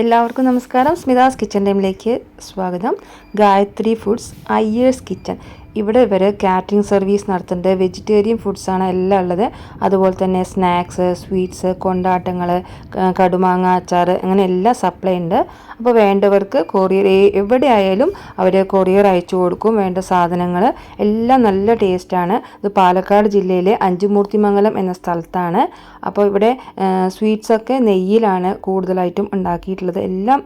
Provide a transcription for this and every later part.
എല്ലാവർക്കും നമസ്കാരം. സ്മിതാസ് കിച്ചൻ ടൈമിലേക്ക് സ്വാഗതം. Gayathri foods Iyer's kitchen. ഇവിടെ ഇവർ കാറ്ററിംഗ് സർവീസ് നടത്തുന്നുണ്ട്. വെജിറ്റേറിയൻ ഫുഡ്സാണ് എല്ലാം ഉള്ളത്. അതുപോലെ തന്നെ സ്നാക്സ് സ്വീറ്റ്സ് കൊണ്ടാട്ടങ്ങൾ കടുമാങ്ങ അച്ചാർ അങ്ങനെ എല്ലാം സപ്ലൈ ഉണ്ട്. അപ്പോൾ വേണ്ടവർക്ക് കൊറിയർ എവിടെ ആയാലും അവർ കൊറിയർ അയച്ചു കൊടുക്കും. വേണ്ട സാധനങ്ങൾ എല്ലാം നല്ല ടേസ്റ്റാണ് ഇത് പാലക്കാട് ജില്ലയിലെ അഞ്ചുമൂർത്തിമംഗലം എന്ന സ്ഥലത്താണ്. അപ്പോൾ ഇവിടെ സ്വീറ്റ്സൊക്കെ നെയ്യിലാണ് കൂടുതലായിട്ടും ഉണ്ടാക്കിയിട്ടുള്ളത്. എല്ലാം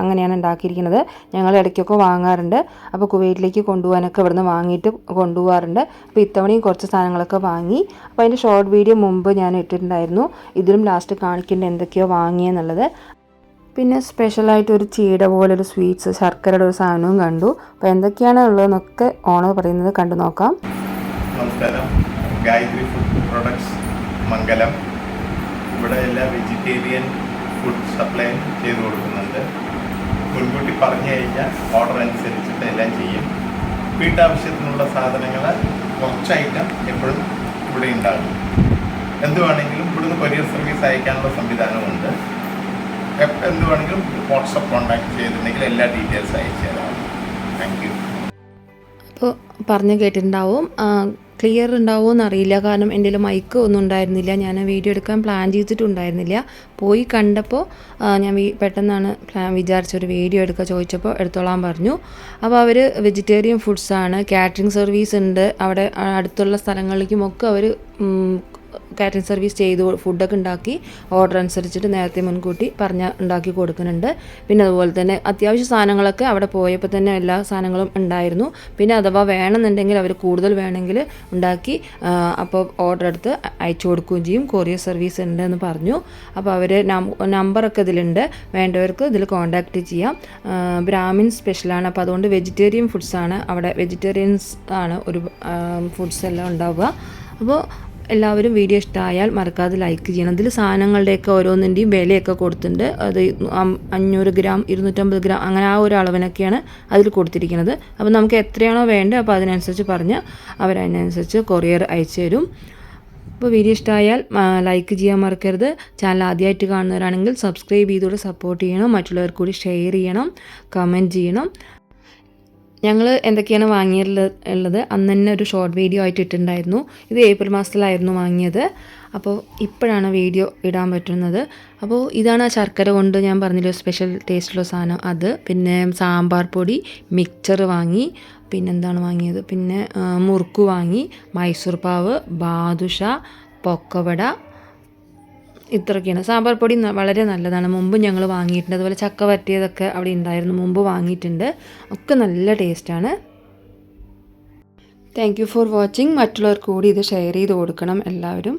അങ്ങനെയാണ് ഉണ്ടാക്കിയിരിക്കുന്നത്. ഞങ്ങൾ ഇടയ്ക്കൊക്കെ വാങ്ങാറുണ്ട്. അപ്പോൾ കുവൈറ്റിലേക്ക് കൊണ്ടുപോകാനൊക്കെ ഇവിടുന്ന് വാങ്ങിയിട്ട് കൊണ്ടുപോകാറുണ്ട് അപ്പോൾ ഇത്തവണയും കുറച്ച് സാധനങ്ങളൊക്കെ വാങ്ങി. അപ്പോൾ അതിന്റെ ഷോർട്ട് വീഡിയോ മുമ്പ് ഞാൻ ഇട്ടിട്ടുണ്ടായിരുന്നു. ഇതിലും ലാസ്റ്റ് കാണിക്കേണ്ട എന്തൊക്കെയോ വാങ്ങിയെന്നുള്ളത് പിന്നെ സ്പെഷ്യലായിട്ട് ഒരു ചീട പോലെ ഒരു സ്വീറ്റ്സ് ശർക്കരയുടെ ഒരു സാധനവും കണ്ടു. അപ്പോൾ എന്തൊക്കെയാണ് ഉള്ളതെന്നൊക്കെ ഓണർ പറയുന്നത് കണ്ടു നോക്കാം. നമസ്കാരം. Gayathri food products Mangalam. ഇവിടെ എല്ലാ വെജിറ്റേറിയൻ ഫുഡ് സപ്ലൈ ചെയ്ത് കൊടുക്കുന്നുണ്ട്. മുൻകൂട്ടി പറഞ്ഞു കഴിഞ്ഞാൽ ഓർഡർ അനുസരിച്ചിട്ട് എല്ലാം ചെയ്യും. വീട്ടാവശ്യത്തിനുള്ള സാധനങ്ങൾ കുറച്ച് ഐറ്റം എപ്പോഴും ഇവിടെ ഉണ്ടാകും. എന്തുവാണെങ്കിലും ഇവിടുന്ന് കൊറിയർ സർവീസ് അയക്കാനുള്ള സംവിധാനമുണ്ട്. എന്തുവാണെങ്കിലും വാട്സപ്പ് കോൺടാക്ട് ചെയ്തിട്ടുണ്ടെങ്കിൽ എല്ലാ ഡീറ്റെയിൽസ് അയച്ചു തരാം. താങ്ക് യു അപ്പോൾ പറഞ്ഞു കേട്ടിട്ടുണ്ടാവും. ക്ലിയർ ഉണ്ടാവുമോ എന്നറിയില്ല കാരണം എന്റെ മൈക്ക് ഒന്നും ഉണ്ടായിരുന്നില്ല. ഞാൻ വീഡിയോ എടുക്കാൻ പ്ലാൻ ചെയ്തിട്ടുണ്ടായിരുന്നില്ല. പോയി കണ്ടപ്പോൾ ഞാൻ പെട്ടെന്നാണ് പ്ലാൻ വിചാരിച്ചൊരു വീഡിയോ എടുക്കുക ചോദിച്ചപ്പോൾ എടുത്തോളാൻ പറഞ്ഞു. അപ്പോൾ അവർ വെജിറ്റേറിയൻ ഫുഡ്സാണ് കാറ്ററിംഗ് സർവീസ് ഉണ്ട്. അവിടെ അടുത്തുള്ള സ്ഥലങ്ങളിലേക്കും ഒക്കെ അവർ കാറ്ററിംഗ് സർവീസ് ചെയ്ത് ഫുഡൊക്കെ ഉണ്ടാക്കി ഓർഡർ അനുസരിച്ചിട്ട് നേരത്തെ മുൻകൂട്ടി പറഞ്ഞ ഉണ്ടാക്കി കൊടുക്കുന്നുണ്ട്. പിന്നെ അതുപോലെ തന്നെ അത്യാവശ്യ സാധനങ്ങളൊക്കെ അവിടെ പോയപ്പോൾ തന്നെ എല്ലാ സാധനങ്ങളും ഉണ്ടായിരുന്നു. പിന്നെ അഥവാ വേണമെന്നുണ്ടെങ്കിൽ അവർ കൂടുതൽ വേണമെങ്കിൽ ഉണ്ടാക്കി അപ്പോൾ ഓർഡർ എടുത്ത് അയച്ചു കൊടുക്കുകയും ചെയ്യും. കൊറിയർ സർവീസ് ഉണ്ട് എന്ന് പറഞ്ഞു അപ്പോൾ അവർ നമ്പറൊക്കെ ഇതിലുണ്ട്. വേണ്ടവർക്ക് ഇതിൽ കോൺടാക്റ്റ് ചെയ്യാം. ബ്രാഹ്മിൻ സ്പെഷ്യലാണ് അപ്പോൾ അതുകൊണ്ട് വെജിറ്റേറിയൻ ഫുഡ്സാണ് അവിടെ വെജിറ്റേറിയൻസ് ആണ് ഒരു ഫുഡ്സ് എല്ലാം ഉണ്ടാവുക. അപ്പോൾ എല്ലാവരും വീഡിയോ ഇഷ്ടമായാൽ മറക്കാതെ ലൈക്ക് ചെയ്യണം. അതിൽ സാധനങ്ങളുടെയൊക്കെ ഓരോന്നിന്റെയും വിലയൊക്കെ കൊടുത്തിട്ടുണ്ട്. അത് അഞ്ഞൂറ് ഗ്രാം ഇരുന്നൂറ്റമ്പത് ഗ്രാം അങ്ങനെ ആ ഒരു അളവിനൊക്കെയാണ് അതിൽ കൊടുത്തിരിക്കുന്നത്. അപ്പോൾ നമുക്ക് എത്രയാണോ വേണ്ടത് അപ്പോൾ അതിനനുസരിച്ച് പറഞ്ഞ് അവരതിനനുസരിച്ച് കൊറിയർ അയച്ചു തരും. അപ്പോൾ വീഡിയോ ഇഷ്ടമായാൽ ലൈക്ക് ചെയ്യാൻ മറക്കരുത്. ചാനൽ ആദ്യമായിട്ട് കാണുന്നവരാണെങ്കിൽ സബ്സ്ക്രൈബ് ചെയ്തുകൂടെ സപ്പോർട്ട് ചെയ്യണം. മറ്റുള്ളവർക്ക് കൂടി ഷെയർ ചെയ്യണം. കമന്റ് ചെയ്യണം. ഞങ്ങൾ എന്തൊക്കെയാണ് വാങ്ങിയുള്ളത് അന്ന് തന്നെ ഒരു ഷോർട്ട് വീഡിയോ ആയിട്ട് ഇട്ടിട്ടുണ്ടായിരുന്നു ഇത് ഏപ്രിൽ മാസത്തിലായിരുന്നു വാങ്ങിയത്. അപ്പോൾ ഇപ്പോഴാണ് വീഡിയോ ഇടാൻ പറ്റുന്നത്. അപ്പോൾ ഇതാണ് ആ ശർക്കര കൊണ്ട് ഞാൻ പറഞ്ഞില്ല സ്പെഷ്യൽ ടേസ്റ്റുള്ള സാധനം അത്. പിന്നെ സാമ്പാർ പൊടി മിക്സർ വാങ്ങി. പിന്നെന്താണ് വാങ്ങിയത്? പിന്നെ മുറുക്ക് വാങ്ങി. മൈസൂർ പാവ് ബാദുഷ പൊക്കവട ഇത്രയൊക്കെയാണ്. സാമ്പാർ പൊടി വളരെ നല്ലതാണ്. മുമ്പ് ഞങ്ങൾ വാങ്ങിയിട്ടുണ്ട്. അതുപോലെ ചക്ക വറ്റിയതൊക്കെ അവിടെ ഉണ്ടായിരുന്നു. മുമ്പ് വാങ്ങിയിട്ടുണ്ട്. ഒക്കെ നല്ല ടേസ്റ്റാണ്. താങ്ക് യു ഫോർ വാച്ചിങ് മറ്റുള്ളവർക്ക് കൂടി ഇത് ഷെയർ ചെയ്ത് കൊടുക്കണം എല്ലാവരും.